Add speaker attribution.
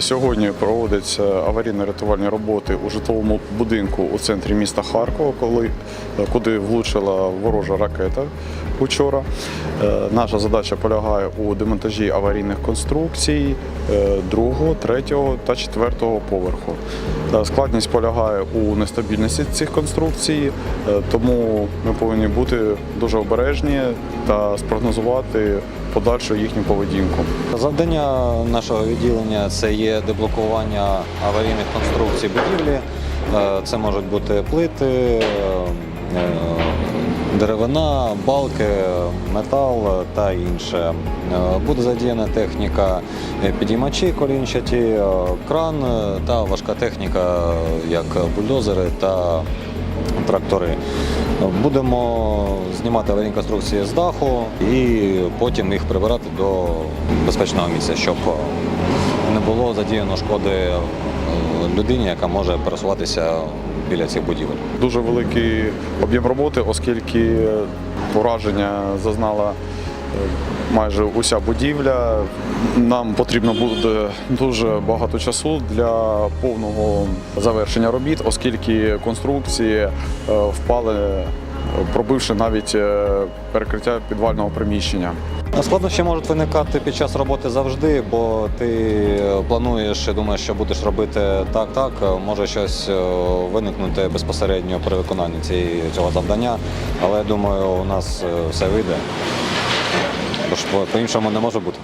Speaker 1: Сьогодні проводяться аварійно-рятувальні роботи у житловому будинку у центрі міста Харкова, куди влучила ворожа ракета вчора. Е, Наша задача полягає у демонтажі аварійних конструкцій е, другого, третього та четвертого поверху. Е, Складність полягає у нестабільності цих конструкцій, тому ми повинні бути дуже обережні та спрогнозувати подальшу їхню поведінку.
Speaker 2: Завдання нашого відділення це є деблокування аварійних конструкцій будівлі. Це можуть бути плити, деревина, балки, метал та інше. Е, Буде задіяна техніка підіймачі колінчаті, е, кран е, та важка техніка, як бульдозери та трактори. Будемо знімати аварійні конструкції з даху і потім їх прибирати до безпечного місця, щоб не було задіяно шкоди е, людині, яка може пересуватися біля цих будівель.
Speaker 1: Дуже великий об'єм роботи, оскільки ураження зазнала майже уся будівля. Нам потрібно буде дуже багато часу для повного завершення робіт, оскільки конструкції е, впали, е, пробивши навіть е, перекриття підвального приміщення.
Speaker 2: Складнощі можуть виникати під час роботи завжди, бо ти плануєш і думаєш, що будеш робити так, так. Може щось виникнути безпосередньо при виконанні цієї, цього завдання, але я думаю, у нас все вийде. Бо ж по- по-іншому не може бути.